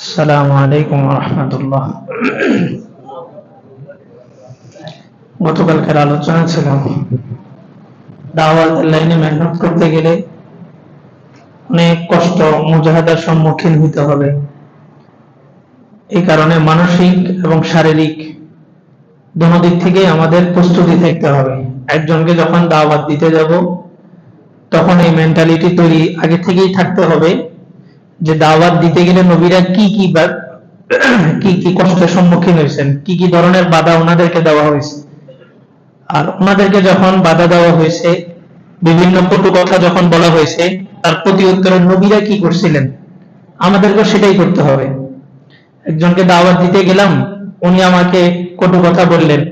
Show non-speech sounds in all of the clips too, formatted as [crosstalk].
আসসালামু আলাইকুম রহমতুল্লাহ। গতকালকের আলোচনা ছিল দাওয়াত লাইনে মেহনত করতে গেলে অনেক কষ্ট, মুজাহাদার সম্মুখীন হতে হবে। এই কারণে মানসিক এবং শারীরিক দোনো দিক থেকে আমাদের প্রস্তুতি থাকতে হবে। একজনকে যখন দাওয়াত দিতে যাব, তখন এই মেন্টালিটি তৈরি আগে থেকেই থাকতে হবে। যে দাওয়াত দিতে গেলে নবীরা কি কি কি কি কষ্টের সম্মুখীন হয়েছেন? কি কি ধরনের বাধা ওনাদেরকে দেওয়া হয়েছে? আর ওনাদেরকে যখন বাধা দেওয়া হয়েছে, বিভিন্ন কটু কথা যখন বলা হয়েছে, তার প্রতি উত্তরে নবীরা কি করছিলেন? আমাদেরকে সেটাই করতে হবে। একজনকে দাওয়াত দিতে গেলাম, উনি আমাকে কটু কথা বললেন।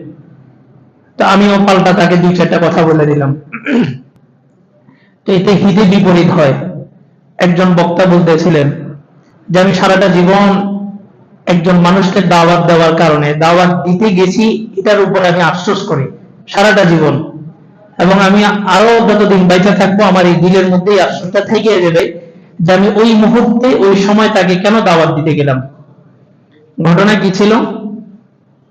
তো আমিও পাল্টা তাকে দুই চারটা কথা বলে দিলাম। তো এতে হিতে বিপরীত হয়। একজন বক্তা বলতেছিলেন যে, আমি সারাটা জীবন একজন মানুষকে দাওয়াত দেওয়ার কারণে, দাওয়াত দিতে গেছি, এটার উপর আমি আফসোস করি, সারাটা জীবন। এবং আমি আরও যতদিন বাইচা থাকব, আমার এই দিলের মধ্যেই আফসোসটা থেকে যাবে যে, আমি ওই মুহূর্তে, ওই সময় তাকে কেন দাওয়াত দিতে গেলাম? ঘটনা কি ছিল?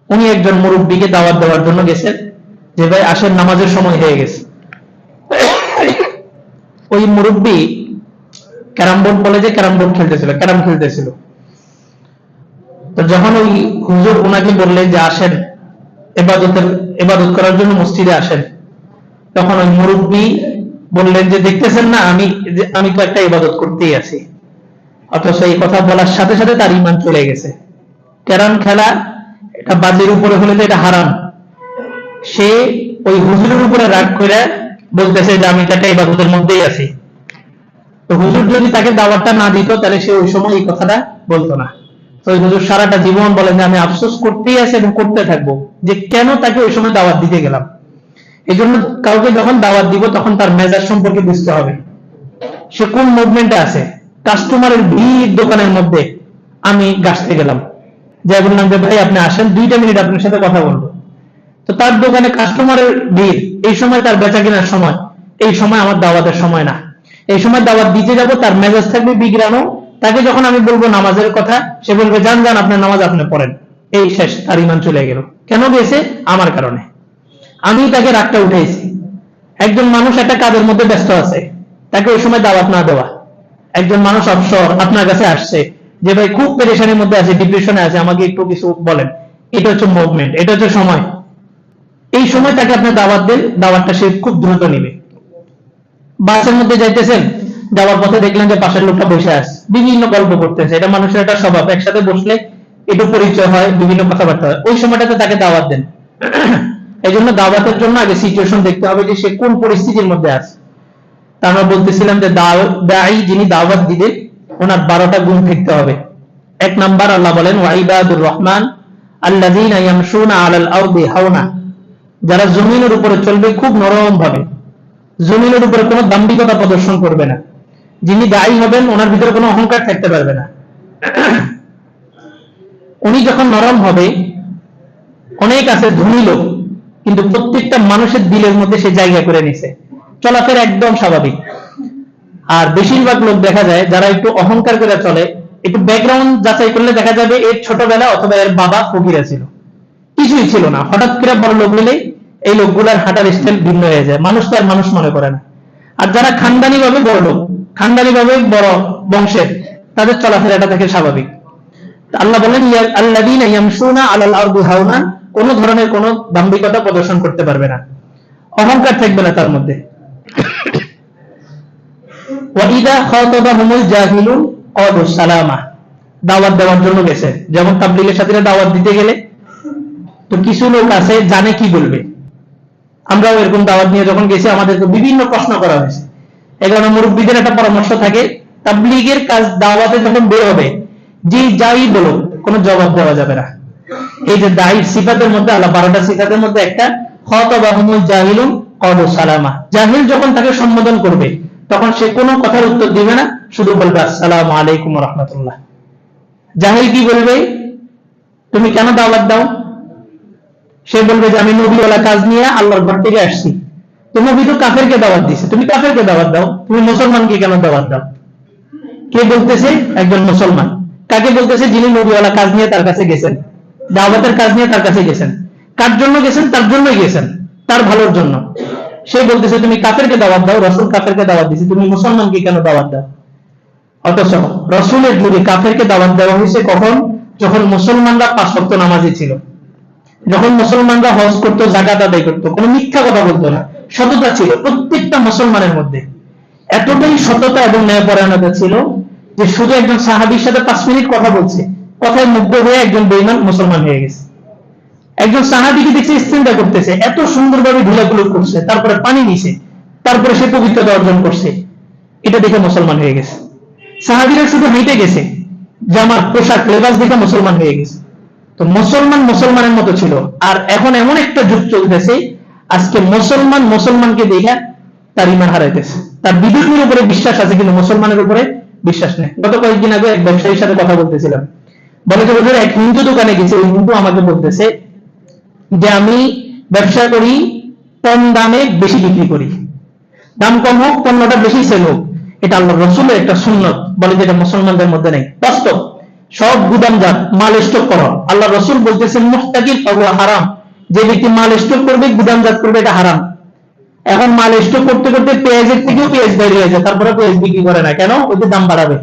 উনি একজন মুরব্বীকে দাওয়াত দেওয়ার জন্য গেছেন, যে, ভাই, আসেন, নামাজের সময় হয়ে গেছে। ওই মুরব্বী ক্যারাম বোর্ড বলে যে ক্যারাম বোর্ড খেলতেছিল, ক্যারাম খেলতেছিল। তো যখন ওই হুজুর ওনাকে বললেন যে আসেন, এবাদতের, এবাদত করার জন্য মসজিদে আসেন, তখন ওই মুরব্বী বললেন যে, দেখতেছেন না, আমি আমি তো একটা ইবাদত করতেই আছি। অথচ এই কথা বলার সাথে সাথে তার ইমান চলে গেছে। ক্যারাম খেলা এটা বাজের উপরে হলে তো এটা হারাম। সে ওই হুজুরের উপরে রাগ করে বলতেছে যে, আমি তো একটা ইবাদতের মধ্যেই আছি। তো হুজুর যদি তাকে দাওয়াতটা না দিত, তাহলে সে ওই সময় এই কথাটা বলতো না। তো হুজুর সারাটা জীবন বলেন যে, আমি আফসোস করতেই আছি এবং করতে থাকব যে কেন তাকে ওই সময় দাওয়াত দিতে গেলাম? এই জন্য কাউকে যখন দাওয়াত দিব, তখন তার মেজাজ সম্পর্কে বুঝতে হবে। সে কোন মুভমেন্টে আছে? কাস্টমারের ভিড় দোকানের মধ্যে আমি গাছতে গেলাম। যে বললাম যে ভাই, আপনি আসেন, দুইটা মিনিট আপনার সাথে কথা বলব। তো তার দোকানে কাস্টমারের ভিড়, এই সময় তার বেচা কেনার সময়, এই সময় আমার দাওয়াতের সময় না। এই সময় দাওয়াত দিতে যাব, তার মেজাজ থাকবে বিগড়ানো। তাকে যখন আমি বলব নামাজের কথা, সে বলবে, যান যান, আপনার নামাজ আপনি পড়েন। এই শেষ, তার ইমান চলে গেল। কেন গেছে? আমার কারণে। আমি তাকে রাগটা উঠেছি একজন মানুষ একটা কাজের মধ্যে ব্যস্ত আছে, তাকে ওই সময় দাওয়াত না দেওয়া। একজন মানুষ অবসর আপনার কাছে আসছে, যে ভাই খুব পেরেশানির মধ্যে আছে ডিপ্রেশনে আছে, আমাকে একটু কিছু বলেন। এটা হচ্ছে মুভমেন্ট এটা হচ্ছে সময়। এই সময় তাকে আপনি দাওয়াত দেন, দাওয়াতটা সে খুব দ্রুত নেবে। বাসের মধ্যে যাইতেছেন, যাওয়ার পথে দেখলেন যে পাশের লোকটা বসে আছে। বিভিন্ন গল্প করতেছে। এটা মানুষের একটা স্বভাব। একসাথে বসলে একটু পরিচয় হয়, বিভিন্ন কথাবার্তা হয়। ওই সময়টাতে তাকে দাওয়াত দেন। [clears throat] এই জন্য দাওয়াতের জন্য আগে সিচুয়েশন দেখতে হবে যে সে কোন পরিস্থিতির মধ্যে আছে। তা আমরা বলতেছিলাম যে দায়ী যিনি দাওয়াত দিবেন ওনার বারোটা গুণ থাকতে হবে। এক নাম্বার আল্লাহ বলেন ওয়াইবাদুর রহমান ইয়ামশুনা আলাল আরদি হাওনা। যারা জমিনের উপরে চলবে, খুব নরম ভাবে। জমিনের উপরে কোনো দাম্ভিকতা প্রদর্শন করবে না। যিনি দায়ী হবেন, ওনার ভিতরে কোনো অহংকার থাকতে পারবে না। উনি যখন নরম হবে, অনেক আছে ধনী লোক, কিন্তু প্রত্যেকটা মানুষের দিলের মধ্যে সে জায়গা করে নিছে। চলাফেরা একদম স্বাভাবিক। আর বেশিরভাগ লোক দেখা যায়, যারা একটু অহংকার করে চলে, একটু ব্যাকগ্রাউন্ড যাচাই করলে দেখা যাবে এর ছোটবেলা অথবা এর বাবা ফকিরা ছিল। কিছুই ছিল না। হঠাৎ করে বড় লোক হলে এই লোকগুলার হাঁটার স্টাইল ভিন্ন হয়ে যায়। মানুষ তো আর মানুষ মনে করে না। আর যারা খানদানি ভাবে বড় লোক খানদানি ভাবে বড় বংশের, তাদের চলাফেরাটা থাকে স্বাভাবিক। আল্লাহ বলেন আল্লাযীনা ইয়ামশুনা আলাল আরদি হাওনা কোন ধরনের কোন দাম্ভিকতা প্রদর্শন করতে পারবে না। অহংকার থাকবে না তার মধ্যে। ওয়াইদা খাতাবাহুমুল জাহিলুন ক্বালু সালামা। দাওয়াত দেওয়ার জন্য গেছে। যেমন তাবলীগের সাথীরা দাওয়াত দিতে গেলে, তো কিছু লোক আছে, জানে কি বলবে। আমরাও এরকম দাওয়াত নিয়ে যখন গেছি, আমাদেরকে বিভিন্ন প্রশ্ন করা হয়েছে। এই কারণে মুরব্বীদের একটা পরামর্শ থাকে, তাবলীগের কাজ দাওয়াতে যখন বের হবে, যে যাই বলো কোনো জবাব দেওয়া যাবে না। এই যে দায়ী সিফাতের মধ্যে, আল্লাহ বারোটা সিফাতের মধ্যে একটা, খতবাহুমুল জাহিলুন কদু সালামা। জাহিল যখন তাকে সম্বোধন করবে, তখন সে কোনো কথার উত্তর দিবে না, শুধু বলবে, আসসালামু আলাইকুম রহমতুল্লাহ। জাহিল কি বলবে? তুমি কেন দাওয়াত দাও? সে বলবে যে, আমি নবীওয়ালা কাজ নিয়ে আল্লাহর ঘর থেকে আসছি। তো নবী তো কাফেরকে দাওয়াত দিছে। তুমি কাফেরকে দাওয়াত দাও। তুমি মুসলমানকে কেন দাওয়াত দাও? কে বলতেছে? একজন মুসলমান। কাকে বলতেছে? যিনি নবীওয়ালা কাজ নিয়ে তার কাছে গেছেন। দাওয়াতের কাজ নিয়ে তার কাছে গেছেন। কার জন্য গেছেন? তার জন্যই গেছেন। তার ভালোর জন্য। সে বলতেছে, তুমি কাফেরকে দাওয়াত দাও। রসুল কাফেরকে দাওয়াত দিছে। তুমি মুসলমানকে কেন দাওয়াত দাও? অথচ রসুলের যুগে কাফেরকে দাওয়াত দেওয়া হয়েছে কখন? যখন মুসলমানরা পাঁচ নামাজি ছিল। যখন মুসলমানরা হজ করতো জাকাত আদায় করতো, কোনো মিথ্যা কথা বলতো না। সততা ছিল প্রত্যেকটা মুসলমানের মধ্যে। এতটাই সততা এবং ন্যায়পরায়ণতা ছিল যে শুধু একজন সাহাবীর সাথে পাঁচ মিনিট কথা বলছে, কথায় মুগ্ধ হয়ে একজন বেইমান মুসলমান হয়ে গেছে। একজন সাহাবিকে দেখছে চিন্তা করতেছে, এত সুন্দরভাবে ধুলাগুলো করছে, তারপরে পানি নিছে, তারপরে সে পবিত্রতা অর্জন করছে। এটা দেখে মুসলমান হয়ে গেছে। সাহাবিরা শুধু হেঁটে গেছে, জামার পোশাক, লেবাস দেখে মুসলমান হয়ে গেছে। তো মুসলমান মুসলমানের মতো ছিল। আর এখন এমন একটা যুগ চলতেছে, আজকে মুসলমান মুসলমানকে দেখে তার ইমান হারাইতেছে। তার বিদ্যুতের উপরে বিশ্বাস আছে, কিন্তু মুসলমানের উপরে বিশ্বাস নেই। গত কয়েকদিন আগে এক ব্যবসায়ীর সাথে কথা বলতেছিলাম। বলে যে এক হিন্দু দোকানে গেছে, ওই হিন্দু আমাকে বলতেছে যে, আমি ব্যবসা করি, কম দামে বেশি বিক্রি করি। দাম কম হোক, পণ্যটা বেশি সেল হোক। এটা আল্লাহ রসুলের একটা সুন্নত। বলে যেটা মুসলমানদের মধ্যে নেই। বাস্তব। সব গুদামজাত মাল স্টক করো। আল্লাহ রসুল বলতেছেন মুস্তাকিল হারাম। যে ব্যক্তি মাল স্টক করবে গুদামজাত করবে, এটা হারাম। এখন মাল স্টক করতে করতে পেঁয়াজের থেকেও পেঁয়াজ বেরিয়ে হয়ে যায় তারপরে পেঁয়াজ বিক্রি করে না। কেন? ওদের দাম বাড়াবে।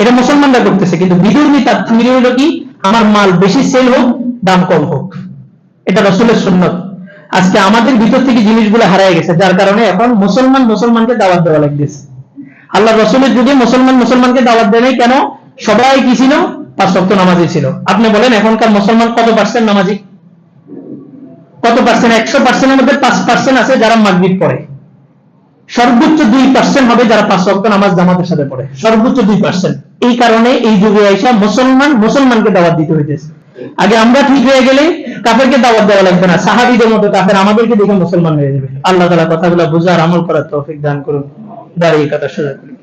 এটা মুসলমানরা করতেছে, কিন্তু বিদুর্মী তার হলো কি? আমার মাল বেশি সেল হোক, দাম কম হোক। এটা রসুলের সুন্নত। আজকে আমাদের ভিতর থেকে জিনিসগুলো হারিয়ে গেছে, যার কারণে এখন মুসলমান মুসলমানকে দাওয়াত দেওয়া লাগতেছে। আল্লাহ রসুলের যুগে মুসলমান মুসলমানকে দাওয়াত দেয় নাই, কেন? সবাই কি ছিল? পাঁচ সপ্তাহ নামাজি ছিল। আপনি বলেন, এখনকার মুসলমান কত পার্সেন্ট নামাজি? কত পার্সেন্ট একশো পার্সেন্টের মধ্যে পাঁচ পার্সেন্ট আছে যারা মাগরিব পড়ে। সর্বোচ্চ দুই পার্সেন্ট হবে যারা পাঁচ ওয়াক্ত নামাজ জামাতের সাথে পড়ে। সর্বোচ্চ দুই পার্সেন্ট এই কারণে এই যুগে আইসা মুসলমান মুসলমানকে দাওয়াত দিতে হইতেছে। আগে আমরা ঠিক হয়ে গেলে কাফেরকে দাওয়াত দেওয়া লাগবে না। সাহাবিদের মতো কাফের আমাদেরকে দেখে মুসলমান হয়ে যাবে। আল্লাহ তালা কথাগুলো বোঝার আমল করার তৌফিক দান করুন। দাঁড়িয়ে কথা সোজা করুন